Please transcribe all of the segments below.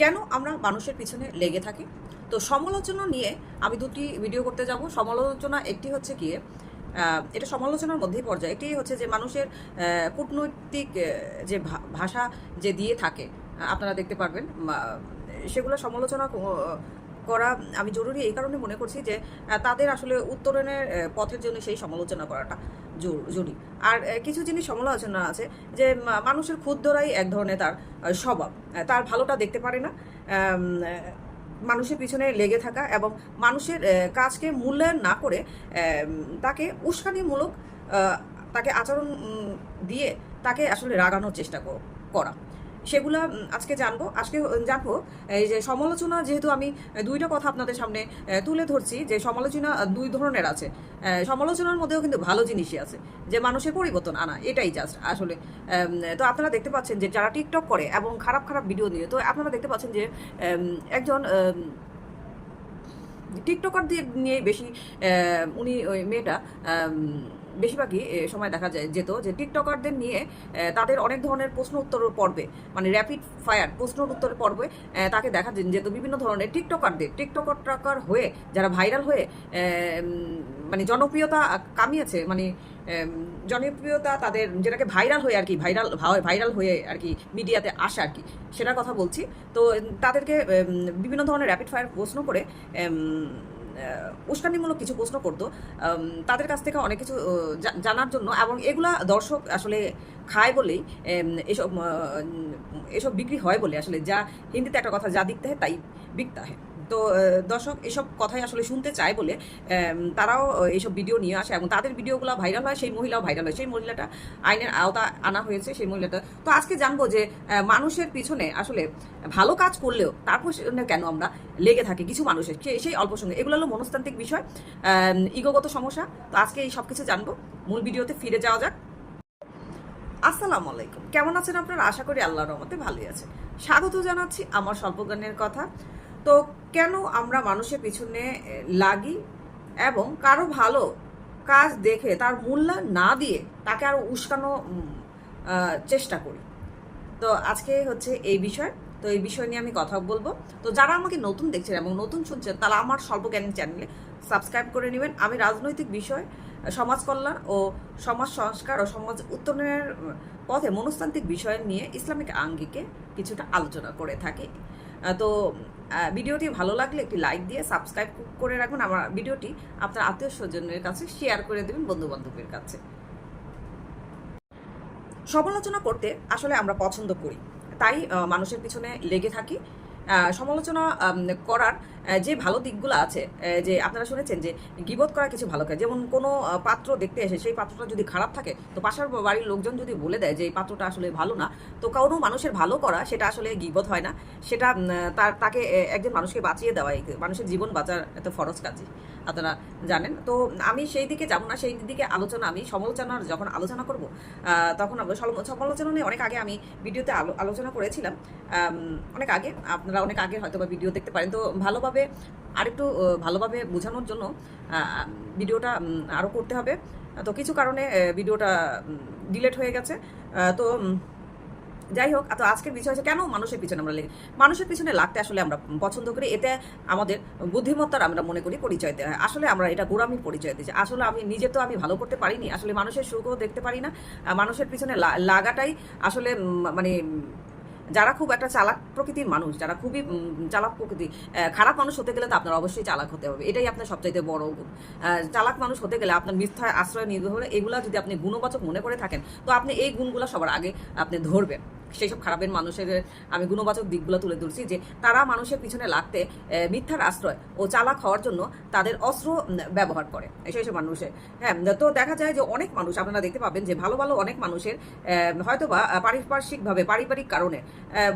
কেন আমরা মানুষের পিছনে লেগে থাকি? তো সমালোচনা নিয়ে আমি দুটি ভিডিও করতে যাব। সমালোচনা একটি হচ্ছে কি এটা সমালোচনার মধ্যেই পর্যায়ে। এটি হচ্ছে যে মানুষের কূটনৈতিক যে ভাষা যে দিয়ে থাকে আপনারা দেখতে পারবেন সেগুলো সমালোচনা করা আমি জরুরি এই কারণে মনে করছি যে তাদের আসলে উত্তরণের পথের জন্য সেই সমালোচনা করাটা জরু- জরুরি। আর কিছু জিনিস সমালোচনা আছে যে মানুষের ক্ষুদ্ররাই এক ধরনের তার স্বভাব। তার ভালোটা দেখতে পারে না মানুষের পিছনে লেগে থাকা এবং মানুষের কাজকে মূল্যায়ন না করে তাকে উস্কানিমূলক তাকে আচরণ দিয়ে তাকে আসলে রাগানোর চেষ্টা করা। সেগুলা আজকে জানব। আজকে জানব, এই যে সমালোচনা যেহেতু আমি দুইটা কথা আপনাদের সামনে তুলে ধরছি যে সমালোচনা দুই ধরনের আছে। সমালোচনার মধ্যেও কিন্তু ভালো জিনিসই আছে, যে মানুষের পরিবর্তন আনা, এটাই জাস্ট আসলে। তো আপনারা দেখতে পাচ্ছেন যে যারা টিকটক করে এবং খারাপ খারাপ ভিডিও নিয়ে, তো আপনারা দেখতে পাচ্ছেন যে একজন টিকটকার দিয়ে নিয়ে বেশি উনি ওই মেয়েটা বেশিরভাগই সময় দেখা যায় যেত যে টিকটকারদের নিয়ে তাদের অনেক ধরনের প্রশ্ন উত্তর পর্বে মানে র্যাপিড ফায়ার প্রশ্ন উত্তর পর্বে তাকে দেখা যেত বিভিন্ন ধরনের টিকটকারদের টিকটকার টকার হয়ে, যারা ভাইরাল হয়ে মানে জনপ্রিয়তা কামিয়েছে মানে জনপ্রিয়তা তাদের, যেটাকে ভাইরাল হয়ে আর কি ভাইরাল ভাইরাল হয়ে আর কি মিডিয়াতে আসে আর কি, সেটার কথা বলছি। তো তাদেরকে বিভিন্ন ধরনের র্যাপিড ফায়ার প্রশ্ন করে উস্কানিমূলক কিছু প্রশ্ন করতো। তাদের কাছ থেকে অনেক কিছু জানার জন্য এবং এগুলা দর্শক আসলে খায় বলেই এসব এসব বিক্রি হয় বলে আসলে। যা হিন্দিতে একটা কথা, যা দিকতে হয় তাই বিকতে হয়। তো দর্শক এসব কথাই আসলে শুনতে চায় বলে তারাও এইসব ভিডিও নিয়ে আসে এবং তাদের ভিডিওগুলো ভাইরাল হয়, সেই মহিলাও ভাইরাল হয়। সেই মহিলাটা আইনের আওতা আনা হয়েছে, সেই মহিলাটা। তো আজকে জানব যে মানুষের পিছনে আসলে ভালো কাজ করলেও তার পিছনে কেন আমরা লেগে থাকি কিছু মানুষের? সেই অল্প সঙ্গে। এগুলো হলো মনস্তান্ত্রিক বিষয়। ইগোগত সমস্যা। তো আজকে এই সব কিছু জানব। মূল ভিডিওতে ফিরে যাওয়া যাক। আসসালামু আলাইকুম। কেমন আছেন আপনারা? আশা করি আল্লাহর রহমতে ভালোই আছে স্বাগত জানাচ্ছি আমার স্বল্পজ্ঞানের কথা। তো কেন আমরা মানুষের পিছনে লাগি? এবং কারও ভালো কাজ দেখে, তার মূল্য না দিয়ে তাকে আরও উস্কানো চেষ্টা করি। তো আজকে হচ্ছে এই বিষয়। তো এই বিষয় নিয়ে আমি কথা বলব। তো যারা আমাকে নতুন দেখছেন এবং নতুন শুনছেন, তারা আমার স্বল্পজ্ঞানী চ্যানেলে সাবস্ক্রাইব করে নেবেন। আমি রাজনৈতিক বিষয় সমাজ কল্যাণ ও সমাজ সংস্কার ও সমাজ উত্তরণের পথে মনস্তান্ত্রিক বিষয় নিয়ে ইসলামিক আঙ্গিকে কিছুটা আলোচনা করে থাকি। তো ভিডিওটি ভালো লাগলে একটি লাইক দিয়ে সাবস্ক্রাইব করে রাখুন। আমার ভিডিওটি আপনার আত্মীয় স্বজনের কাছে শেয়ার করে দেবেন বন্ধুবান্ধবের কাছে। সমালোচনা করতে আসলে আমরা পছন্দ করি। তাই মানুষের পিছনে লেগে থাকি। সমালোচনা করার যে ভালো দিকগুলো আছে যে আপনারা শুনেছেন যে গিবত করা কিছু ভালো কাজ। যেমন কোনো পাত্র দেখতে এসে সেই পাত্রটা যদি খারাপ থাকে, তো পাশের বাড়ির লোকজন যদি বলে দেয় যে এই পাত্রটা আসলে ভালো না, তো কোনো মানুষের ভালো করা সেটা আসলে গিবত হয় না। সেটা তার, তাকে একজন মানুষকে বাঁচিয়ে দেওয়া মানুষের জীবন বাঁচার এত ফরজ কাজই, আপনারা জানেন। তো আমি সেই দিকে যাব না, সেই দিকে আলোচনা, আমি সমালোচনার যখন আলোচনা করব তখন সমালোচনা নিয়ে অনেক আগে আমি ভিডিওতে আলো- আলোচনা করেছিলাম। অনেক আগে আপনারা অনেক আগে হয়তো বা ভিডিও দেখতে পারেন। তো ভালোভাবে, আরেকটু ভালোভাবে বোঝানোর জন্য ভিডিওটা আরও করতে হবে। তো কিছু কারণে ভিডিওটা ডিলেট হয়ে গেছে। তো যাই হোক, তো আজকের বিষয় হচ্ছে কেন মানুষের পিছনে আমরা লেগে, মানুষের পিছনে লাগতে আসলে আমরা পছন্দ করি। এতে আমাদের বুদ্ধিমত্তার আমরা মনে করি পরিচয় হয় আসলে আমরা এটা গোড়ামি পরিচয় দিচ্ছি আসলে আমি নিজে তো আমি ভালো করতে পারিনি, আসলে মানুষের সুখও দেখতে পারি না। মানুষের পিছনে লাগাটাই আসলে মানে যারা খুব একটা চালাক প্রকৃতির মানুষ, যারা খুবই চালাক প্রকৃতি খারাপ মানুষ হতে গেলে তো আপনার অবশ্যই চালাক হতে হবে। এটাই আপনার সবচাইতে বড় গুণ। চালাক মানুষ হতে গেলে আপনার মিথ্যা আশ্রয় নির্ভর এগুলো যদি আপনি গুণবাচক মনে করে থাকেন, তো আপনি এই গুণগুলো সবার আগে আপনি ধরবেন। সেই সব খারাপের মানুষের, আমি গুণবাচক দিকগুলো তুলে ধরছি যে তারা মানুষের পিছনে লাগতে মিথ্যার আশ্রয় ও চালাক হওয়ার জন্য তাদের অস্ত্র ব্যবহার করে সেই সব মানুষের। হ্যাঁ তো দেখা যায় যে অনেক মানুষ, আপনারা দেখতে পাবেন যে ভালো ভালো অনেক মানুষের হয়তো বা পারিপার্শ্বিকভাবে, পারিবারিক কারণে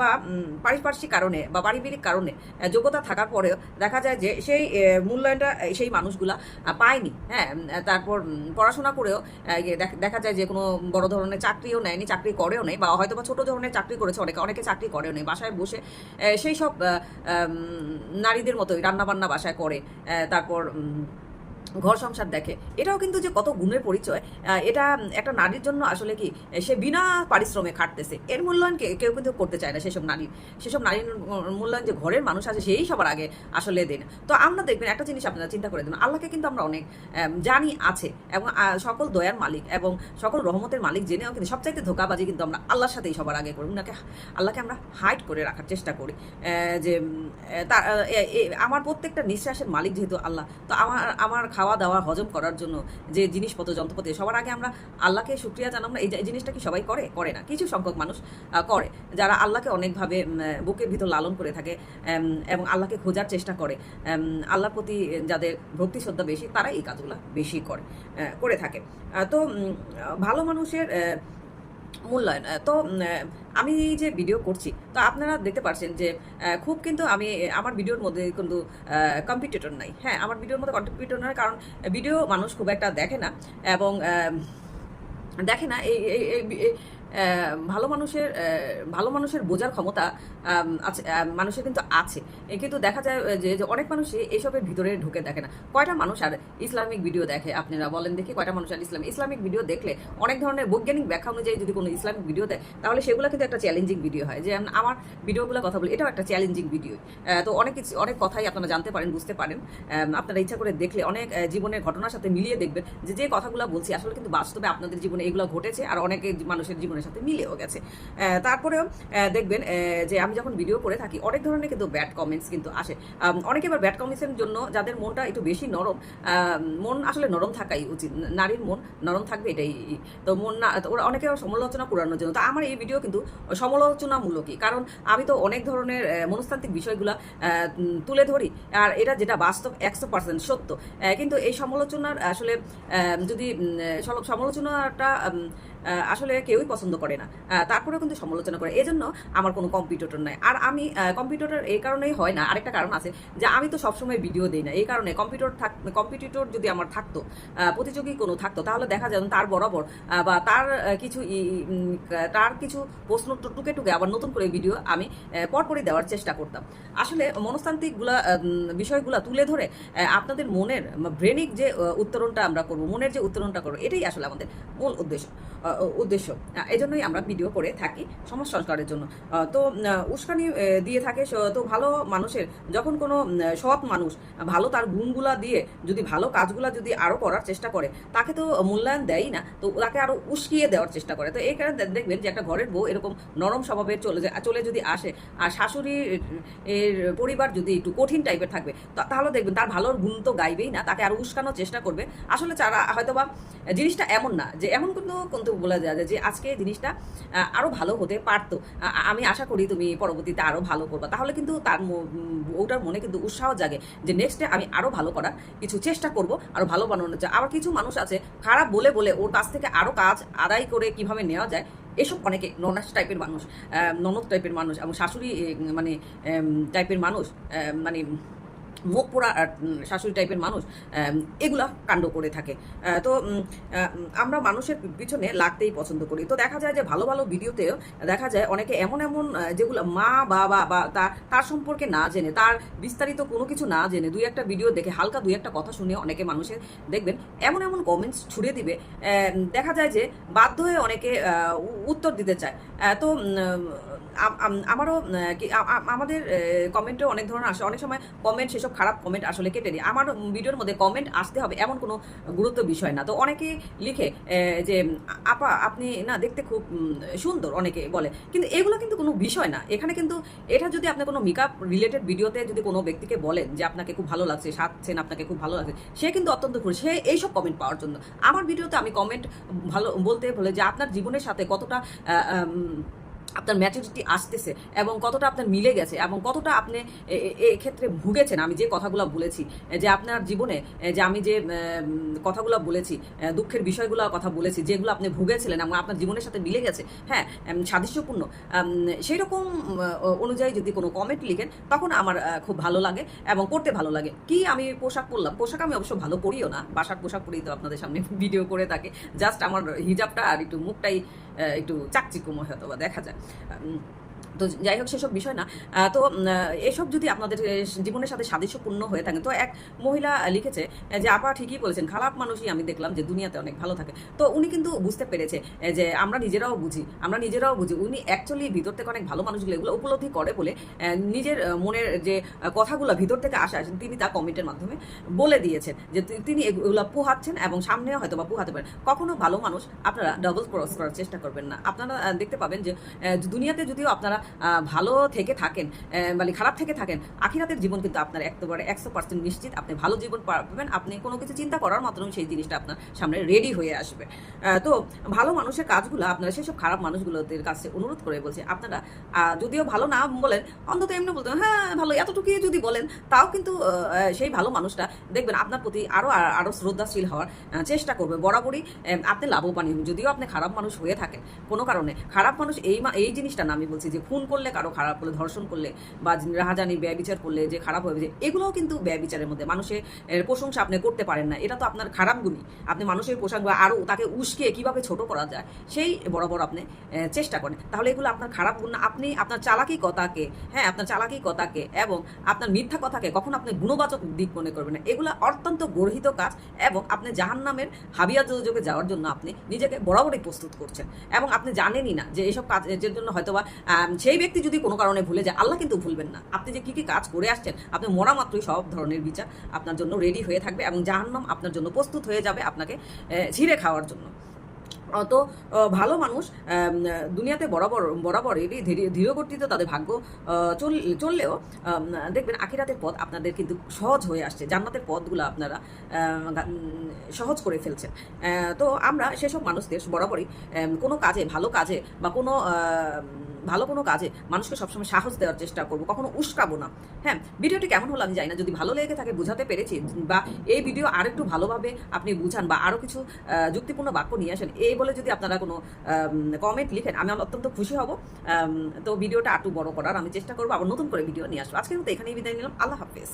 বা পারিপার্শ্বিক কারণে বা পারিবারিক কারণে যোগ্যতা থাকার পরেও দেখা যায় যে সেই মূল্যায়নটা সেই মানুষগুলা পায়নি। হ্যাঁ তারপর পড়াশোনা করেও দেখা যায় যে কোনো বড় ধরনের চাকরিও নেয়নি, চাকরি করেও নেই বা হয়তো বা ছোটো ধরনের চাকরি করেছে অনেকে অনেকে চাকরি করেও নেই, বাসায় বসে সেই সব নারীদের মতোই রান্নাবান্না বাসায় করে তারপর ঘর সংসার দেখে। এটাও কিন্তু যে কত গুণের পরিচয় এটা একটা নারীর জন্য আসলে কি সে বিনা পারিশ্রমে খাটতেছে। এর মূল্যায়ন কেউ কিন্তু করতে চায় না সেসব নারীর সেসব নারীর মূল্যায়ন যে ঘরের মানুষ আছে সেই সবার আগে আসলে দেন। তো আমরা দেখবেন একটা জিনিস আপনারা চিন্তা করে দেন আল্লাহকে কিন্তু আমরা অনেক জানি আছে এবং সকল দয়ার মালিক এবং সকল রহমতের মালিক জেনেও কিন্তু সবচাইতে ধোকাবাজি কিন্তু আমরা আল্লাহর সাথেই সবার আগে করি। উনাকে আল্লাহকে আমরা হাইট করে রাখার চেষ্টা করি যে উম, আহ, তা- আহ, এ- এ- আমার প্রত্যেকটা নিঃশ্বাসের মালিক যেহেতু আল্লাহ তো আমার আমার খাওয়া দাওয়া হজম করার জন্য যে জিনিসপত্র, যন্ত্রপাতি, সবার আগে আমরা আল্লাহকে সুক্রিয়া জানাম না এই জিনিসটা কি সবাই করে? করে না। কিছু সংখ্যক মানুষ করে, যারা আল্লাহকে অনেকভাবে বুকের ভিতর লালন করে থাকে এবং আল্লাহকে খোঁজার চেষ্টা করে আল্লাহ আল্লাহর প্রতি যাদের ভক্তি শ্রদ্ধা বেশি তারা এই কাজগুলো বেশি করে করে থাকে। তো ভালো মানুষের মূল্যায়ন। তো আমি এই যে ভিডিও করছি, তো আপনারা দেখতে পাচ্ছেন যে খুব কিন্তু আমি, আমার ভিডিওর মধ্যে কিন্তু কম্পিটিটর নাই। হ্যাঁ আমার ভিডিওর মধ্যে কম্পিটিটর নাই কারণ ভিডিও মানুষ খুব একটা দেখে না এবং দেখে না। এই ভালো মানুষের ভালো মানুষের বোঝার ক্ষমতা আছে মানুষের কিন্তু আছে। কিন্তু দেখা যায় যে অনেক মানুষই এসবের ভিতরে ঢুকে দেখে না। কয়টা মানুষ আর ইসলামিক ভিডিও দেখে? আপনারা বলেন দেখি কয়টা মানুষ আর ইসলাম ইসলামিক ভিডিও দেখলে অনেক ধরনের বৈজ্ঞানিক ব্যাখ্যা অনুযায়ী যদি কোনো ইসলামিক ভিডিও দেয়, তাহলে সেগুলো কিন্তু একটা চ্যালেঞ্জিং ভিডিও হয়। যে আমার ভিডিওগুলো কথা বলি, এটাও একটা চ্যালেঞ্জিং ভিডিও তো অনেক কিছু, অনেক কথাই আপনারা জানতে পারেন, বুঝতে পারেন। আপনারা ইচ্ছা করে দেখলে অনেক জীবনের ঘটনার সাথে মিলিয়ে দেখবেন যে যে কথাগুলো বলছি, আসলে কিন্তু বাস্তবে আপনাদের জীবনে এগুলো ঘটেছে, আর অনেকে মানুষের সাথে মিলেও গেছে। তারপরেও দেখবেন যে আমি যখন ভিডিও করে থাকি, অনেক ধরনের কিন্তু ব্যাড কমেন্টস কিন্তু আসে। অনেকে এবার ব্যাড কমেন্টসের জন্য যাদের মনটা একটু বেশি নরম মন আসলে নরম থাকাই উচিত। নারীর মন নরম থাকবে এটাই। তো মন না ওরা অনেকে সমালোচনা করানোর জন্য। তো আমার এই ভিডিও কিন্তু সমালোচনামূলকই। কারণ আমি তো অনেক ধরনের মনস্তান্ত্রিক বিষয়গুলো তুলে ধরি। আর এটা যেটা বাস্তব, একশো পার্সেন্ট সত্য। কিন্তু এই সমালোচনার আসলে যদি সমালোচনাটা আসলে কেউই পছন্দ করে না। তারপরেও কিন্তু সমালোচনা করে। এজন্য আমার কোনো কম্পিউটার নাই। আর আমি কম্পিউটার এই কারণেই হয় না। আরেকটা কারণ আছে যে আমি তো সবসময় ভিডিও দিই না। এই কারণে কম্পিউটার থাক, কম্পিটিটর যদি আমার থাকতো প্রতিযোগী কোনো থাকতো, তাহলে দেখা যেত তার বরাবর বা তার কিছু তার কিছু প্রশ্ন টুকে টুকে আবার নতুন করে ভিডিও আমি পরপরই দেওয়ার চেষ্টা করতাম। আসলে মনস্তান্ত্রিকগুলা বিষয়গুলা তুলে ধরে আপনাদের মনের, ব্রেনিক যে উত্তরণটা আমরা করব, মনের যে উত্তরণটা করব, এটাই আসলে আমাদের মূল উদ্দেশ্য। উদ্দেশ্য। এই জন্যই আমরা ভিডিও করে থাকি সমাজ সংস্কারের জন্য। তো উস্কানি দিয়ে থাকে তো ভালো মানুষের, যখন কোনো সৎ মানুষ, ভালো তার গুণগুলা দিয়ে যদি ভালো কাজগুলা যদি আরও করার চেষ্টা করে, তাকে তো মূল্যায়ন দেয়ই না, তো তাকে আরও উস্কিয়ে দেওয়ার চেষ্টা করে। তো এই কারণে দেখবেন যে একটা ঘরের বউ এরকম নরম স্বভাবের চলে চলে যদি আসে, আর শাশুড়ি এর পরিবার যদি একটু কঠিন টাইপের থাকবে তাহলে দেখবেন তার ভালোর গুণ তো গাইবেই না, তাকে আরও উস্কানোর চেষ্টা করবে। আসলে যারা হয়তোবা জিনিসটা এমন না, যে এমন কিন্তু কিন্তু বলা যায় যে আজকে জিনিসটা আরও ভালো হতে পারতো। আমি আশা করি তুমি পরবর্তীতে আরও ভালো করবা। তাহলে কিন্তু তার ওটার মনে কিন্তু উৎসাহ জাগে যে নেক্সটে আমি আরও ভালো করার কিছু চেষ্টা করব, আরও ভালো বানানোর চাই আবার কিছু মানুষ আছে, খারাপ বলে বলে ওর কাছ থেকে আরও কাজ আদায় করে কীভাবে নেওয়া যায়, এসব অনেকে ননাস টাইপের মানুষ ননদ টাইপের মানুষ এবং শাশুড়ি মানে টাইপের মানুষ মানে মুখ পোড়া শাশুড়ি টাইপের মানুষ এগুলা কাণ্ড করে থাকে। তো আমরা মানুষের পিছনে লাগতেই পছন্দ করি। তো দেখা যায় যে ভালো ভালো ভিডিওতেও দেখা যায় অনেকে এমন এমন যেগুলো মা, বাবা বা তার সম্পর্কে না জেনে, তার বিস্তারিত কোনো কিছু না জেনে দুই একটা ভিডিও দেখে, হালকা দুই একটা কথা শুনে অনেকে মানুষের দেখবেন, এমন এমন কমেন্টস ছুড়ে দিবে দেখা যায় যে বাধ্য হয়ে অনেকে উত্তর দিতে চায়। তো আমারও আমাদের কমেন্টে অনেক ধরনের আসে। অনেক সময় কমেন্ট সেসব খারাপ কমেন্ট আসলে কেটে দিই আমার ভিডিওর মধ্যে কমেন্ট আসতে হবে এমন কোনো গুরুত্ব বিষয় না। তো অনেকে লিখে যে, আপা, আপনি না দেখতে খুব সুন্দর অনেকে বলে। কিন্তু এগুলো কিন্তু কোনো বিষয় না। এখানে কিন্তু এটা যদি আপনি কোনো মেকআপ রিলেটেড ভিডিওতে যদি কোনো ব্যক্তিকে বলেন যে আপনাকে খুব ভালো লাগছে, সাজছেন, আপনাকে খুব ভালো লাগছে, সে কিন্তু অত্যন্ত খুশি। সে এইসব কমেন্ট পাওয়ার জন্য। আমার ভিডিওতে আমি কমেন্ট ভালো বলতে বলে যে আপনার জীবনের সাথে কতটা আপনার ম্যাচুরিটি আসতেছে এবং কতটা আপনার মিলে গেছে এবং কতটা আপনি এক্ষেত্রে ভুগেছেন? আমি যে কথাগুলো বলেছি যে আপনার জীবনে যে আমি যে কথাগুলো বলেছি দুঃখের বিষয়গুলো কথা বলেছি, যেগুলো আপনি ভুগেছিলেন এবং আপনার জীবনের সাথে মিলে গেছে হ্যাঁ সাদৃশ্যপূর্ণ সেই রকম অনুযায়ী যদি কোনো কমেন্ট লিখেন, তখন আমার খুব ভালো লাগে এবং পড়তে ভালো লাগে। কি আমি পোশাক পরলাম? পোশাক আমি অবশ্য ভালো পরিও না, বাসার পোশাক পরেই তো আপনাদের সামনে ভিডিও করে থাকে। জাস্ট আমার হিজাবটা আর একটু মুখটাই একটু চাকচিকুময় হয়তো বা দেখা যায়। তো যাই হোক, সেসব বিষয় না। তো এসব যদি আপনাদের জীবনের সাথে সাদৃশ্যপূর্ণ হয়ে থাকে, তো এক মহিলা লিখেছে যে, আপা ঠিকই বলেছেন, খারাপ মানুষই আমি দেখলাম যে দুনিয়াতে অনেক ভালো থাকে। তো উনি কিন্তু বুঝতে পেরেছে যে আমরা নিজেরাও বুঝি, আমরা নিজেরাও বুঝি, উনি অ্যাকচুয়ালি ভিতর থেকে অনেক ভালো মানুষগুলো এগুলো উপলব্ধি করে বলে নিজের মনের যে কথাগুলো ভিতর থেকে আসা তিনি তা কমেন্টের মাধ্যমে বলে দিয়েছেন যে তিনি এগুলো পোহাচ্ছেন এবং সামনেও হয়তো বা পোহাতে পারেন। কখনো ভালো মানুষ আপনারা ডাবল ক্রস করার চেষ্টা করবেন না। আপনারা দেখতে পাবেন যে দুনিয়াতে যদিও আপনারা ভালো থেকে থাকেন মানে খারাপ থেকে থাকেন, আখিরাতের জীবন কিন্তু আপনার একেবারে একশো পার্সেন্ট নিশ্চিত। আপনি ভালো জীবন পাবেন, আপনি কোনো কিছু চিন্তা করার মাধ্যমে সেই জিনিসটা আপনার সামনে রেডি হয়ে আসবে। তো ভালো মানুষের কাজগুলো, আপনারা সেসব খারাপ মানুষগুলোদের কাছে অনুরোধ করে বলছে, আপনারা যদিও ভালো না বলেন, অন্তত এমনি বলতে হ্যাঁ ভালো, এতটুকুই যদি বলেন। তাও কিন্তু সেই ভালো মানুষটা দেখবেন আপনার প্রতি আরও আরও শ্রদ্ধাশীল হওয়ার চেষ্টা করবে। বরাবরই আপনি লাভবান যদিও আপনি খারাপ মানুষ হয়ে থাকেন, কোনো কারণে। খারাপ মানুষ এই এই জিনিসটা না, আমি বলছি যে খুন করলে, কারও খারাপ করলে ধর্ষণ করলে বা রাহাজানি ব্যয় বিচার করলে যে খারাপ হয়ে যে এগুলোও কিন্তু ব্যয় বিচারের মধ্যে। মানুষের প্রশংসা আপনি করতে পারেন না। এটা তো আপনার খারাপ গুণই। আপনি মানুষের পোশাক বা আরও তাকে উস্কে কীভাবে ছোট করা যায়, সেই বরাবর আপনি চেষ্টা করেন। তাহলে এগুলো আপনার খারাপ গুণ না। আপনি আপনার চালাকি কথাকে হ্যাঁ আপনার চালাকি কথাকে এবং আপনার মিথ্যা কথাকে কখন আপনি গুণবাচক দিক মনে করবেন না। এগুলো অত্যন্ত গর্হিত কাজ এবং আপনি জাহান নামের হাবিয়া যোগে যাওয়ার জন্য আপনি নিজেকে বরাবরই প্রস্তুত করছেন। এবং আপনি জানেনই না যে এইসব কাজের জন্য হয়তোবা সেই ব্যক্তি যদি কোনো কারণে ভুলে যায় আল্লাহ কিন্তু ভুলবেন না। আপনি যে কী কী কাজ করে আসছেন আপনি মরা মাত্রই সব ধরনের বিচার আপনার জন্য রেডি হয়ে থাকবে এবং জাহান্নাম আপনার জন্য প্রস্তুত হয়ে যাবে আপনাকে ছিঁড়ে খাওয়ার জন্য। আহ, তো ভালো মানুষ দুনিয়াতে বরাবর বরাবরই ধীরে ধীরগতিতে তাদের ভাগ্য চল চললেও দেখবেন আখিরাতের পথ আপনাদের কিন্তু সহজ হয়ে আসছে। জান্নাতের পথগুলো আপনারা সহজ করে ফেলছেন। তো আমরা সেসব মানুষদের বরাবরই কোনো কাজে ভালো কাজে বা কোনো ভালো কোনো কাজে মানুষকে সবসময় সাহস দেওয়ার চেষ্টা করব, কখনো উস্কাবো না। হ্যাঁ ভিডিওটি কেমন হলো আমি জানি না। যদি ভালো লেগে থাকে, বুঝাতে পেরেছি, বা এই ভিডিও আরেকটু ভালোভাবে আপনি বুঝান, বা আরও কিছু যুক্তিপূর্ণ বাক্য নিয়ে আসেন, এই বলে যদি আপনারা কোনো কমেন্ট লিখেন, আমি অত্যন্ত খুশি হব। তো ভিডিওটা আরটু বড় করার আমি চেষ্টা করব, আবার নতুন করে ভিডিও নিয়ে আসব। আজকের মতো এখানেই বিদায় নিলাম। আল্লাহ হাফেজ।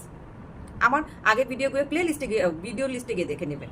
আমার আগের ভিডিওগুলো প্লে লিস্টে গিয়ে ভিডিও লিস্টে গিয়ে দেখে নেবেন।